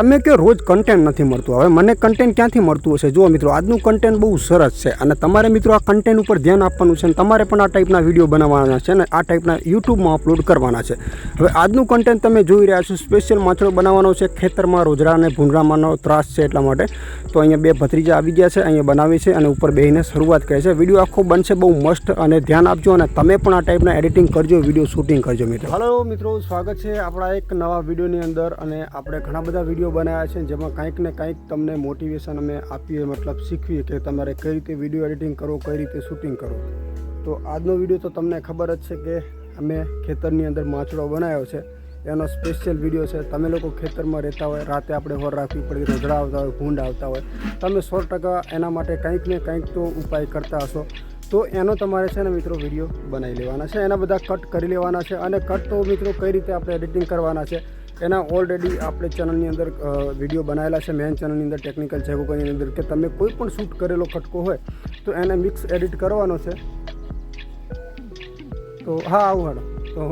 તમે કે રોજ કન્ટેન્ટ નથી મળતું. હવે મને કન્ટેન્ટ ક્યાંથી મળતું હશે? જુઓ મિત્રો, આજનું કન્ટેન્ટ બહુ સરસ છે અને તમારે મિત્રો આ કન્ટેન્ટ ઉપર ધ્યાન આપવાનું છે અને તમારે પણ આ ટાઈપના વીડિયો બનાવવાના છે અને આ ટાઈપના યુટ્યુબમાં અપલોડ કરવાના છે. હવે આજનું કન્ટેન્ટ તમે જોઈ રહ્યા છો સ્પેશિયલ માછડો બનાવવાનો છે, ખેતરમાં રોજડા અને ભૂંડરામાંનો ત્રાસ છે એટલા માટે. તો અહીંયા બે ભત્રીજા આવી ગયા છે, અહીંયા બનાવી છે અને ઉપર બેહીને શરૂઆત કરે છે. વીડિયો આખો બનશે બહુ મસ્ત અને ધ્યાન આપજો અને તમે પણ આ ટાઈપના એડિટિંગ કરજો, વીડિયો શૂટિંગ કરજો મિત્રો. હલો મિત્રો, સ્વાગત છે આપણા એક નવા વિડીયોની અંદર અને આપણે ઘણા બધા વીડિયો બનાવ્યા છે, જેમાં કાંઈક ને કંઈક તમને મોટિવેશન અમે આપીએ, મતલબ શીખવીએ કે તમારે કઈ રીતે વીડિયો એડિટિંગ કરો કઈ રીતે શૂટિંગ કરો તો આજનો વીડિયો તો તમને ખબર જ છે કે અમે ખેતરની અંદર માછડો બનાવ્યો છે. એનો સ્પેશિયલ વીડિયો છે. તમે લોકો ખેતરમાં રહેતા હોય, રાતે આપણે હોર રાખવી પડે, રોજડા આવતા હોય, ભૂંડ આવતા હોય, તમે સો ટકા એના માટે કંઈક ને કંઈક તો ઉપાય કરતા હશો. તો એનો તમારે છે ને મિત્રો વીડિયો બનાવી લેવાના છે. એના બધા કટ કરી લેવાના છે. અને કટ તો મિત્રો કઈ રીતે આપણે એડિટિંગ કરવાના છે? એના ઓલરેડી આપણે ચેનલની અંદર વીડિયો બનાવેલા છે. મેન ચેનલની અંદર ટેકનિકલ છે કોઈની અંદર કે તમે કોઈ પણ શૂટ કરેલો કટકો હોય, તો એને મિક્સ એડિટ કરવાનો છે. તો હા, આવું હાડો. તો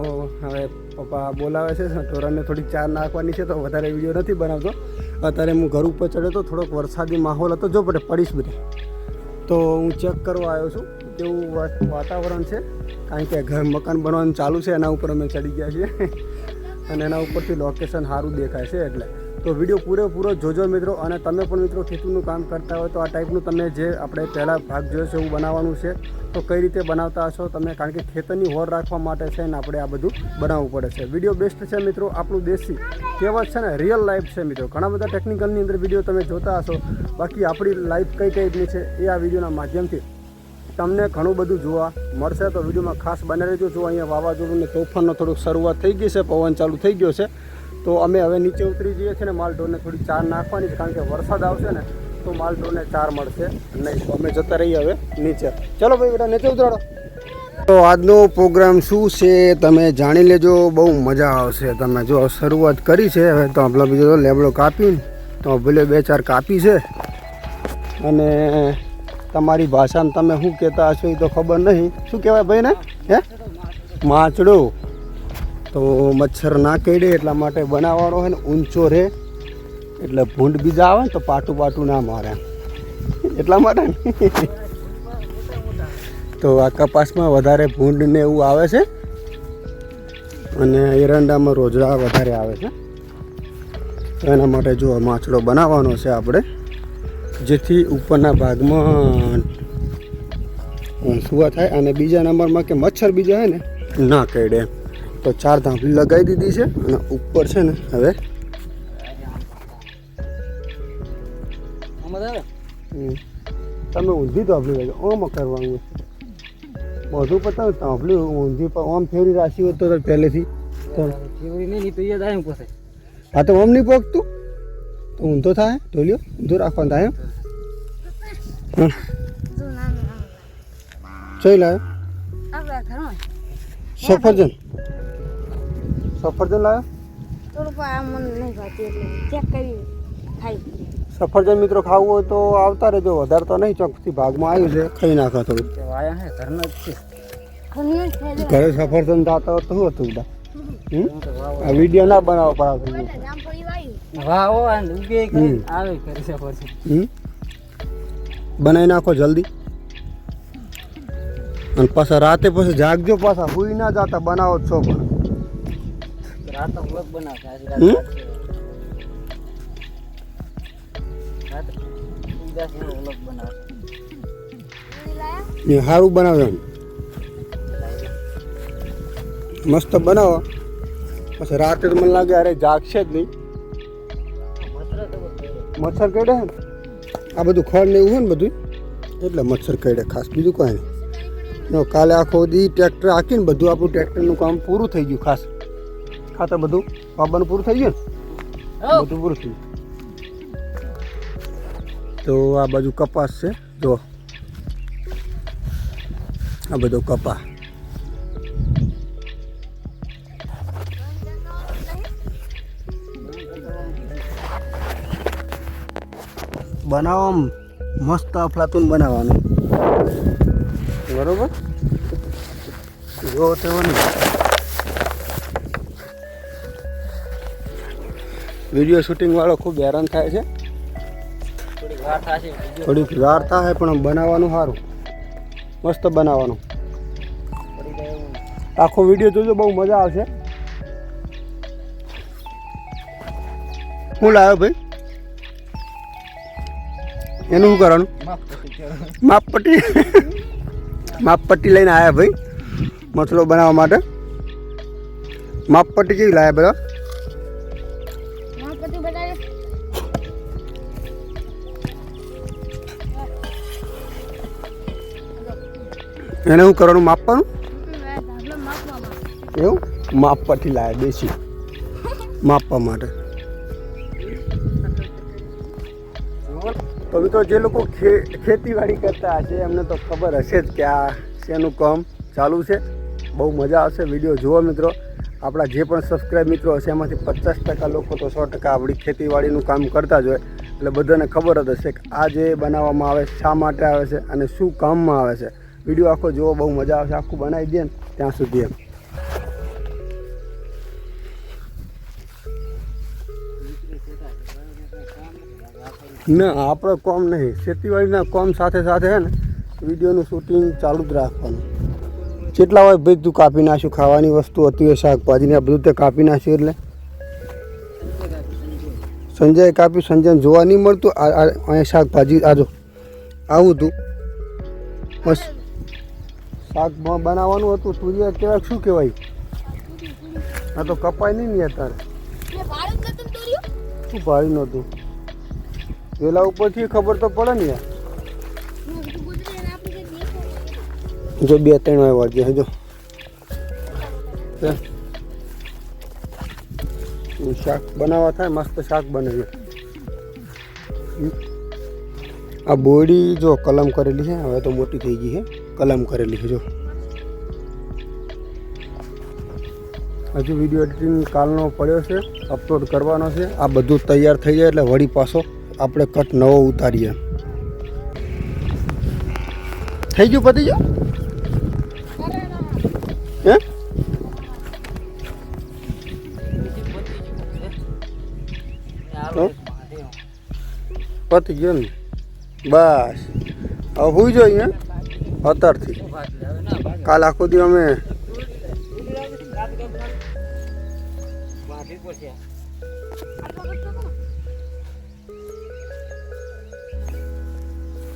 હવે પપ્પા બોલાવે છે ઢોરાને થોડીક ચાર નાખવાની છે, તો વધારે વીડિયો નથી બનાવતો. અત્યારે હું ઘર ઉપર ચડ્યો તો થોડોક વરસાદી માહોલ હતો. જો પડે પડીશ બધી. તો હું ચેક કરવા આવ્યો છું, કેવું વાતાવરણ છે. કારણ કે ઘર મકાન બનવાનું ચાલુ છે, એના ઉપર અમે ચડી ગયા છીએ. અને એના ઉપરથી લોકેશન સારું દેખાય છે એટલે. તો વીડિયો પૂરેપૂરો જોજો મિત્રો અને તમે પણ મિત્રો ખેતીનું કામ કરતા હોય તો આ ટાઈપનું તમે જે આપણે પહેલાં ભાગ જોયો છે એવું બનાવવાનું છે, તો કઈ રીતે બનાવતા હશો તમે? કારણ કે ખેતરની હોર રાખવા માટે છે ને આપણે આ બધું બનાવવું પડે છે. વીડિયો બેસ્ટ છે મિત્રો આપણું દેશી. કહેવત છે ને? રિયલ લાઈફ છે મિત્રો. ઘણા બધા ટેકનિકલની અંદર વીડિયો તમે જોતા હશો. બાકી આપણી લાઈફ કઈ કઈ રીતની છે એ આ વિડીયોના માધ્યમથી તમને ઘણું બધું જોવા મળશે તો વિડીયોમાં ખાસ બને રહેજો જો અહીંયા વાવાઝોડુંને તોફાનનો થોડુંક શરૂઆત થઈ ગઈ છે, પવન ચાલુ થઈ ગયો છે, તો અમે હવે નીચે ઉતરી જઈએ છીએ ને માલઢોરને થોડી ચાર નાખવાની છે, કારણ કે વરસાદ આવશે ને, તો માલઢોરને ચાર મળશે. નહીં તો અમે જતા રહીએ હવે નીચે. ચલો ભાઈ બેટા, નીચે ઉતરાડો. તો આજનો પ્રોગ્રામ શું છે તમે જાણી લેજો, બહુ મજા આવશે. તમે જો શરૂઆત કરી છે, હવે તો આપણે બીજો લેબડો કાપીને, તો ભલે બે ચાર કાપી છે. અને તમારી ભાષામાં તમે શું કહેતા હશો એ તો ખબર નહીં. શું કહેવાય ભાઈ ને હે? માછડો તો મચ્છર ના કરડે એટલા માટે બનાવવાનો હોય ને, ઊંચો રહે એટલે ભૂંડ બીજા આવે ને તો પાટું પાટું ના મારે. એટલા માટે. તો આ કપાસમાં વધારે ભૂંડ ને એવું આવે છે. અને એરંડામાં રોજડા વધારે આવે છે. એના માટે જો માછડો બનાવવાનો છે આપણે. જેથી ઉપરના ભાગમાં ઊંસુવા થાય અને બીજા નંબરમાં કે મચ્છર બીજા હોય ને ના કરડે. તો ચાર ધાંભલી લગાવી દીધી છે અને ઉપર છે ને હવે તમે ઊંધી ધાંભલી લગાવો. ઓમ કરવાનું બધું પતાવ ધાંભલી ઊંધી પર ઓમ ફેરી રાશી હોત તો તો પહેલેથી. હા તો ઓમ નહીં પોગતું? તો ઊંધો થાય ઢોલ્યો ઊંધો રાખવાનું થાય એમ. જોઈ લાવ્યો સફરજન. સફરજન લાવ્યો સફરજન મિત્રો ખાવું હોય તો આવતા રહેજો વધારે તો નહીં ચોકથી ભાગમાં આવ્યું છે ખાઈ નાખો થોડું ઘરે સફરજન હોત તો શું હતું બધા? હમ? આ વીડિયો ના બનાવો નાખો જલ્દી. અને પાછા રાતે પછી જાગજો પાછા. હુઈ ના જાતા બનાવો છો પણ? એ સારું બનાવજો મસ્ત બનાવો. પછી રાતે તો મને લાગે અરે જાગશે જ નહીં. મચ્છર કરડે છે ને? આ બધું ખડ ને એવું હોય ને બધું એટલે મચ્છર કરડે ખાસ બીજું કાંઈ નહીં. કાલે આખો દી ટ્રેક્ટર આખીને બધું આપણું ટ્રેક્ટરનું કામ પૂરું થઈ ગયું ખાસ. ખાતર બધું વાપરવાનું પૂરું થઈ ગયું ને? બધું પૂરું થઈ ગયું. તો આ બાજુ કપાસ છે જો. આ બધો કપા બનાવવા મસ્ત અફલાતું બનાવવાનું. બરોબર? જો તેવો વીડિયો શૂટિંગવાળો ખૂબ હેરાન થાય છે. થોડીક વાર થાય પણ બનાવવાનું સારું. મસ્ત બનાવવાનું. આખો વીડિયો જોજો, બહુ મજા આવશે. હું લાવ્યો ભાઈ? એનું શું કરવાનું. માપપટ્ટી. માપપટ્ટી લઈને આવ્યા ભાઈ મસલો બનાવવા માટે. માપપટ્ટી કેવી લાવ્યા બધા? એને શું કરવાનું માપવાનું? એવું? માપપટ્ટી લાવ્યા દેશી. માપવા માટે. તો મિત્રો, જે લોકો ખેતીવાડી કરતા હશે, એમને તો ખબર હશે જ કે આ શેનું કામ ચાલુ છે. બહુ મજા આવશે વીડિયો જુઓ મિત્રો. આપણા જે પણ સબસ્ક્રાઈબ મિત્રો હશે, એમાંથી પચાસ ટકા લોકો તો સો ટકા આપણી ખેતીવાડીનું કામ કરતા જ હોય. એટલે બધાને ખબર જ હશે કે આ જે બનાવવામાં આવે, શા માટે આવે છે અને શું કામમાં આવે છે. વીડિયો આખો જુઓ, બહુ મજા આવશે. આખું બનાવી દે ને ત્યાં સુધી એમ. ના આપણો કોમ નહીં. ખેતીવાડીના કોમ સાથે સાથે હે ને વિડીયોનું શૂટિંગ ચાલુ જ રાખવાનું. જેટલા હોય ભાઈ તું કાપી નાખ્યું? ખાવાની વસ્તુ હતી એ શાકભાજીને આ બધું તે કાપી નાખ્યું એટલે? સંજય કાપ્યું સંજયને જોવા નહીં મળતું. અહીંયા શાકભાજી આજો આવું હતું. બસ. શાક બનાવવાનું હતું. તુરિયા કહેવાય શું કહેવાય? આ તો કપાય નહીં ને અત્યારે. શું ભારી નહોતું? વેલા ઉપરથી ખબર તો પડે ને જે બે ત્રણ વાર વાગ્યા હજો શાક બનાવવા થાય, મસ્ત શાક બનાવીએ. આ બોડી જો કલમ કરેલી છે, હવે તો મોટી થઈ ગઈ છે. કલમ કરેલી છે, જો. હજુ વીડિયો એડિટિંગ કાલનો પડ્યો છે અપલોડ કરવાનો છે. આ બધું તૈયાર થઈ જાય એટલે વળી પાછો આપણે કટ નવો ઉતારીએ થઈ ગયું પતી ગયું હે આલો એક મહાદેવ. પતી ગયો ને બસ હવે હુઈ જો અહીંયા અત્યારથી શું ભાત લે? હવે ના ભાત. કાલ આખો દી અમે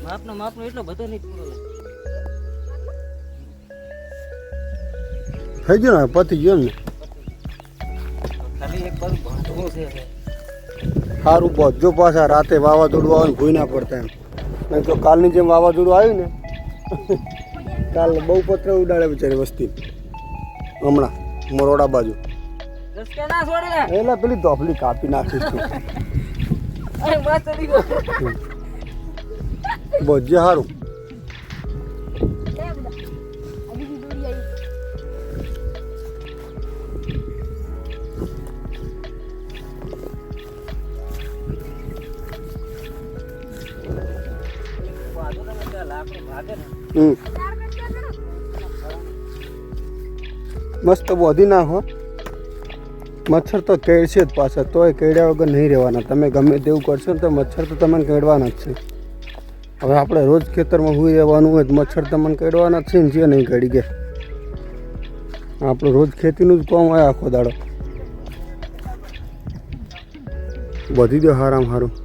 માપનો માપનો એટલો બધો નહીં પૂરો થઈ ગયો ને પતી ગયો ને. ખાલી એક બાજુ ભાંધવું છે સારું પહોંચજો પાછા રાતે વાવાઝોડું આવે ને ભૂઈ ના પડતા એમ. નહીં તો કાલની જેમ વાવાઝોડું આવ્યું ને કાલ બહુ પત્ર ઉડાડે બિચારી વસ્તી. હમણાં મરોડા બાજુ. એટલે પેલી ધોફલી કાપી નાખીશ બસ બોજે સારું લાકડું ભાગે ને મસ્ત નાખો મચ્છર તો કેળશે જ પાછા, તોય કેળ્યા વગર નહીં રહેવાના. તમે ગમે તેવું કરશો ને તો મચ્છર તો તમને કેળવાના જ છે. હવે આપણે રોજ ખેતરમાં હોઈ જવાનું હોય મચ્છર તમને કેળવાના જ છે ને જે નહીં કાઢી ગયા. આપણું રોજ ખેતીનું જ કામ હોય આખો દાડો. વધી દો હારામ હારું.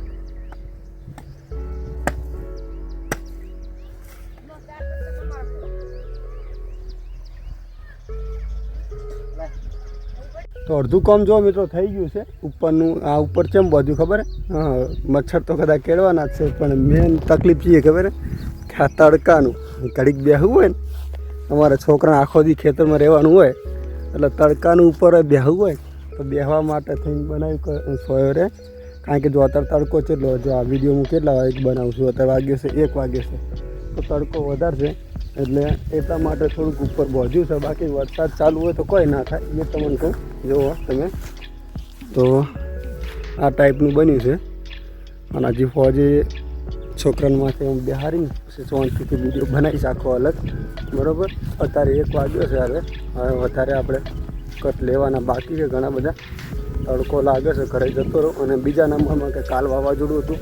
તો અડધું કામ જો મિત્રો થઈ ગયું છે. ઉપરનું, આ ઉપર કેમ બધું ખબર? હે? મચ્છર તો કદાચ કેળવાના જ છે, પણ મેન તકલીફ છે, ખબર? કે આ તડકાનું, ઘડીક બેહવું હોય ને, અમારા છોકરાને આખો દી ખેતરમાં રહેવાનું હોય, એટલે તડકાનું ઉપર બેહવું હોય, તો બેહવા માટે થઈને બનાવ્યું સોયો રે. કારણ કે જો અત્યારે તડકો કેટલો જો આ વીડિયો હું કેટલા વાગે બનાવું છું? અત્યારે વાગ્યો છે, એક વાગ્યો છે. તો તડકો વધારે છે. એટલે એટલા માટે થોડુંક ઉપર બોજ્યું છે. બાકી વરસાદ ચાલુ હોય તો કોઈ ના થાય. એ તમને કહું. જુઓ તમે. તો આ ટાઈપનું બન્યું છે. અને હજી ફોજી છોકરાને માથે હું બિહારીને પછી શાંતિથી વીડિયો બનાવીશ આખો અલગ. બરાબર? અત્યારે એક વાગ્યો છે હવે હવે વધારે આપણે કટ લેવાના બાકી છે ઘણા બધા. તડકો લાગે છે, ઘરે જતો રહો. અને બીજા નંબરમાં કે કાલ વાવાઝોડું હતું.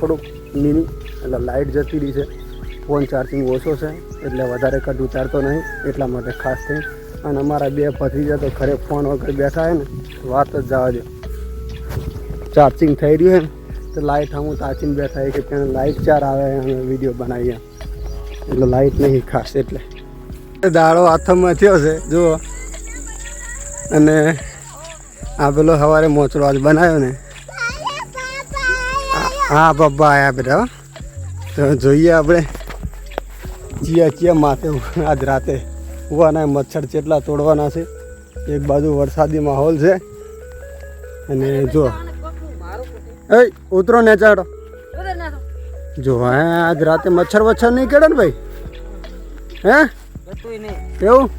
થોડુંક મિની એટલે લાઇટ જતી રહી છે. ફોન ચાર્જિંગ ઓછો છે એટલે વધારે કદું ઉતારતો નહીં એટલા માટે ખાસ થઈ અને અમારા બે ભત્રીજા તો ઘરે ફોન વગર બેઠા હોય ને વાત જ જવા દે. ચાર્જિંગ થઈ રહ્યું હોય ને તો લાઇટ હું તાચીને બેઠા કે ત્યાં લાઇટ ચાર આવે અમે વીડિયો બનાવીએ. એટલે લાઇટ નહીં ખાસ એટલે. દાડો હાથમાં થયો છે જુઓ. અને આ પેલો સવારે મોચડો આજ બનાવ્યો ને. હા પપ્પા આવ્યા બેટા તો જોઈએ આપણે. ચિયા ચિયા માથે આજ રાતે ઉવાના મચ્છર ચેટલા તોડવાના છે એક બાજુ વરસાદી માહોલ છે. અને જો એ ઉતરો ને ચાડો. જો હે આજ રાતે મચ્છર વચ્છર નહીં કેડે ને ભાઈ? હે? એવું?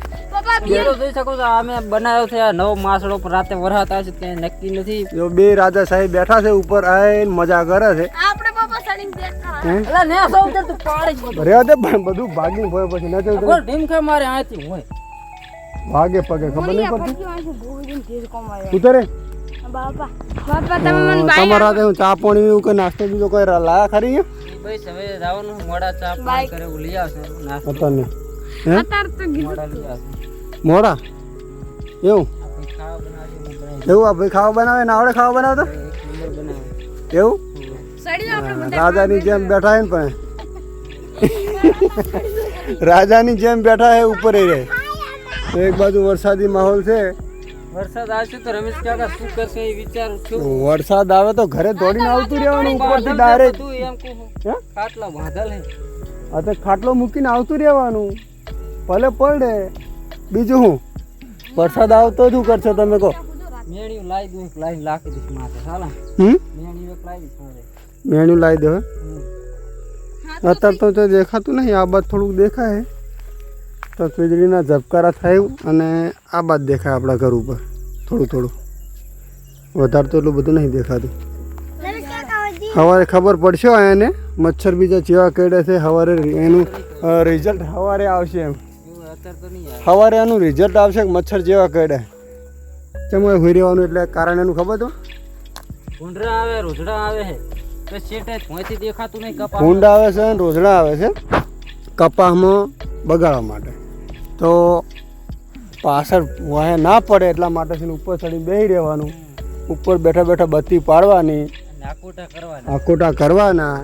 જોઈ શકો છો અમે બનાવ્યો છે નવો માસડો પર રાતે વરસાદ આવે છે તે નક્કી નથી. જો બે રાજા સાહેબ બેઠા છે ઉપર આવીને મજા કરે છે. ને સૌ તું પાડે જ બધું. રહેવા દે પણ બધું ભાગીને ભોય પછી ન મારે આથી હોય. ભાગે પગે ખબર નહીં પડતી? ફરતી વાંચું ભૂગીને તેજ કમાયો ઉતરે. બાપા બાપા તમે મને તમારા હું ચા પાણી એવું નાસ્તો બીજો કોઈ લાયા ખરી ભાઈ હવે જવાનું મોડા ચા પાણી કરે એવું આવશે નાસ્તો. તો કીધું મોડા એવું? આ ભાઈ ખાવા બનાવે ને આવડે ખાવા બનાવતો? એવું? રાજાની જેમ બેઠા હે ને પણ. રાજાની જેમ બેઠા હે ઉપર એ રહે. તો એક બાજુ વરસાદી માહોલ છે. વરસાદ આવશે તો રમેશ કાકા શું કરશે એ વિચાર છું. વરસાદ આવે તો ઘરે દોડીને આવતું રહેવાનું ઉપરથી ડાયરેક્ટ એમ કહું ખાટલા બાંધલ હે. આ તો ખાટલો મૂકીને આવતું રહેવાનું. ભલે પડે બીજું શું? વરસાદ આવતો શું કરશો તમે કહો? મેળ્યું લાવી દઉં લાવી લાખી દઈશ માથે. ચાલે મેળ્યું એક લાવી મેણું લાવી દેવા અત્યારે તો જો દેખાતું નહીં આ બાદ થોડુંક દેખાય. તો વીજળીના ઝબકારા થાય અને આ બાદ દેખાય આપણા ઘર ઉપર થોડું થોડું. વધારે તો એટલું બધું નહીં દેખાતું. સવારે ખબર પડશે એને મચ્છર બીજા જેવા કેડે છે સવારે એનું રિઝલ્ટ સવારે આવશે એમ. સવારે એનું રિઝલ્ટ આવશે કે મચ્છર જેવા કેડે ચમ હોઈ રહેવાનું એટલે કારણ એનું ખબર તો? આવે રોજડા આવે. તો શેઠે ભોંયથી દેખાતું નહીં કપા ભૂંડ આવે છે અને રોજડા આવે છે કપાસમાં બગાડવા માટે. તો પાછળ વાહે ના પડે એટલા માટે છે ને ઉપર ચડી બેસી રહેવાનું. ઉપર બેઠા બેઠા બત્તી પાડવાની. કરવાના. આકોટા કરવાના.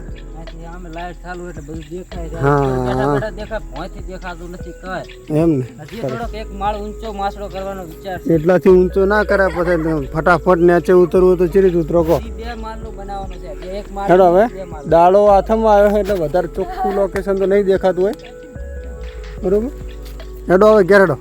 ત્યાંથી આમે લાઈટ ચાલુ એટલે બધું દેખાય છે. હા, બેઠા હા. બેઠા દેખાય. ભોંયથી દેખાતું નથી કાંઈ. એમ ને? હજી થોડોક એક માળ ઊંચો માસડો કરવાનો વિચાર છે. એટલાથી ઊંચો ના કરે પછી ફટાફટ નીચે ઉતરવું હોય તો ચીરી ઉતરો કહો બે માળનું બનાવવાનું છે. એક માળ હેડો હવે. દાડો હાથમાં આવ્યો છે એટલે વધારે ચોખ્ખું લોકેશન તો નહીં દેખાતું હોય. બરોબર? હેડો હવે ઘેર હેડો.